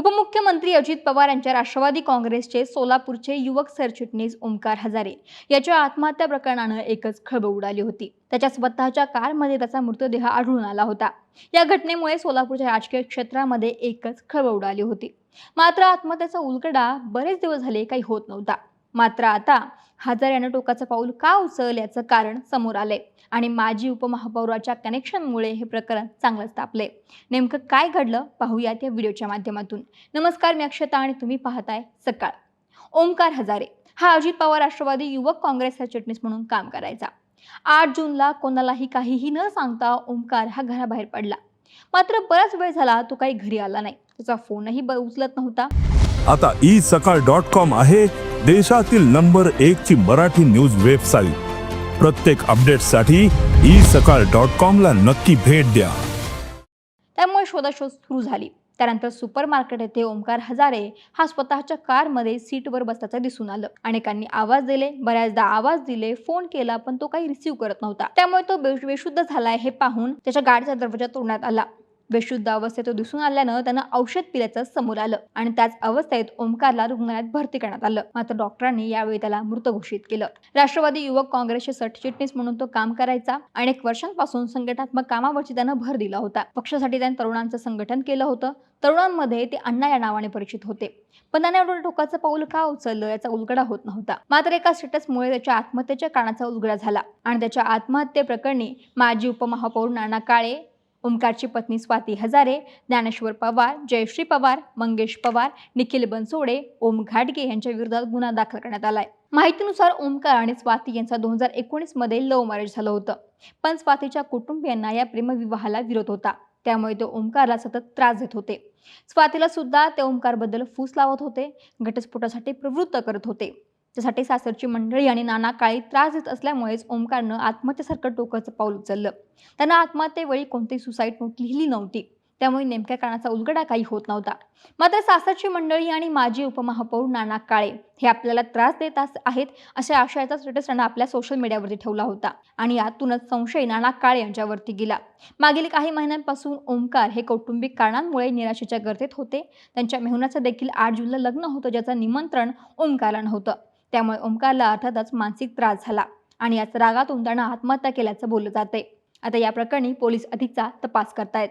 उपमुख्यमंत्री अजित पवार यांच्या राष्ट्रवादी काँग्रेसचे सोलापूरचे युवक सरचिटणीस ओमकार हजारे याच्या आत्महत्या प्रकरणानं एकच खळबळ उडाली होती. त्याच्या स्वतःच्या कारमध्ये त्याचा मृतदेह आढळून आला होता. या घटनेमुळे सोलापूरच्या राजकीय क्षेत्रामध्ये एकच खळबळ उडाली होती. मात्र आत्महत्याचा उलगडा बरेच दिवस झाले काही होत नव्हता. मात्र आता हजार यानं टोकाचं पाऊल का उचल याचं कारण समोर आलंय आणि माजी उपमहापौराच्या कनेक्शनमुळे हे प्रकरण चांगलंच तापले नेमकं काय घडलं पाहूयात या व्हिडिओच्या माध्यमातून. नमस्कार मी अक्षता आणि तुम्ही पाहताय सकाळ. ओमकार हजारे हा अजित पवार राष्ट्रवादी युवक काँग्रेस सरचिटणीस म्हणून काम करायचा. आठ जूनला कोणालाही काहीही न सांगता ओमकार हा घराबाहेर पडला. मात्र बराच वेळ झाला तो काही घरी आला नाही. त्याचा फोनही ब- उचलत नव्हता. आता ई सकाळ डॉट कॉम आहे. देशातील नंबर एक ची मराठी न्यूज वेबसाईट. प्रत्येक अपडेटसाठी ई सकाळ डॉट कॉम ला नक्की भेट द्या. त्यामुळे शोधाशोध सुरू झाली. त्यानंतर सुपर मार्केट येथे ओमकार हजारे हा स्वतःच्या कारमध्ये सीटवर बसल्याचं दिसून आलं. अनेकांनी आवाज दिले बऱ्याचदा आवाज दिले फोन केला पण तो काही रिसीव्ह करत नव्हता. त्यामुळे तो बेशुद्ध झालाय हे पाहून त्याच्या गाडीचा दरवाजा तोडण्यात आला. बेशुद्ध अवस्थेत तो दिसून आल्यानं त्यानं औषध पिल्याचं समोर आलं आणि त्याच अवस्थेत ओमकारला रुग्णालयात भरती करण्यात आलं. मात्र डॉक्टरांनी यावेळी त्याला मृत घोषित केलं. राष्ट्रवादी युवक काँग्रेसचे सरचिटणीस म्हणून तो काम करायचा अनेक वर्षांपासून संघटनात्मक कामावरची त्यानं भर दिला होता. पक्षासाठी त्याने तरुणांचं संघटन केलं होतं. तरुणांमध्ये ते अण्णा या नावाने परिचित होते. पण त्याने एवढं टोकाचं पाऊल का उचललं? याचा उलगडा होत नव्हता. मात्र एका स्टेटसमुळे त्याच्या आत्महत्येच्या कारणाचा उलगडा झाला आणि त्याच्या आत्महत्येप्रकरणी माजी उपमहापौर नाना काळे ओमकारची पत्नी स्वाती हजारे ज्ञानेश्वर पवार जयश्री पवार मंगेश पवार निखिल बनसोडे ओम घाटगे यांच्या विरोधात गुन्हा दाखल करण्यात आलाय. माहितीनुसार ओमकार आणि स्वाती यांचा दोन हजार एकोणीसमध्ये लव्ह मॅरेज झालं होतं. पण स्वातीच्या कुटुंबियांना या प्रेमविवाहाला विरोध होता. त्यामुळे ते ओमकारला सतत त्रास देत होते. स्वातीला सुद्धा ते ओमकारबद्दल फूस लावत होते. घटस्फोटासाठी प्रवृत्त करत होते. त्यासाठी सासरची मंडळी आणि नाना काळी त्रास देत असल्यामुळेच ओमकारनं आत्महत्येसारखं टोकाचं पाऊल उचललं. त्यांना आत्महत्येवेळी कोणतीही सुसाईड नोट लिहिली नव्हती. त्यामुळे नेमक्या कारणाचा उलगडा काही होत नव्हता. मात्र सासरची मंडळी आणि माजी उपमहापौर नाना काळे हे आपल्याला त्रास देत अस- आहेत अशा आशयाचा स्टेटस त्यांना आपल्या सोशल मीडियावरती ठेवला होता आणि यातूनच संशय नाना काळे यांच्यावरती गेला. मागील काही महिन्यांपासून ओमकार हे कौटुंबिक कारणांमुळे निराशेच्या गर्दीत होते. त्यांच्या मेहुनाचं देखील आठ जूनला लग्न होतं ज्याचं निमंत्रण ओंकारला नव्हतं त्यामुळे ओमकारला अर्थातच मानसिक त्रास झाला आणि याच रागातून त्यानं आत्महत्या केल्याचं बोललं जाते आता या प्रकरणी पोलीस अधिकचा तपास करतायत.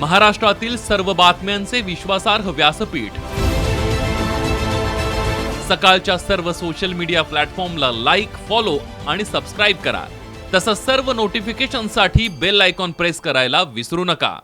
महाराष्ट्रातील सर्व बातम्यांचे विश्वासार्ह व्यासपीठ. सकाळच्या सर्व सोशल मीडिया प्लॅटफॉर्मला लाईक फॉलो आणि सबस्क्राईब करा. तसंच सर्व नोटिफिकेशनसाठी बेल आयकॉन प्रेस करायला विसरू नका.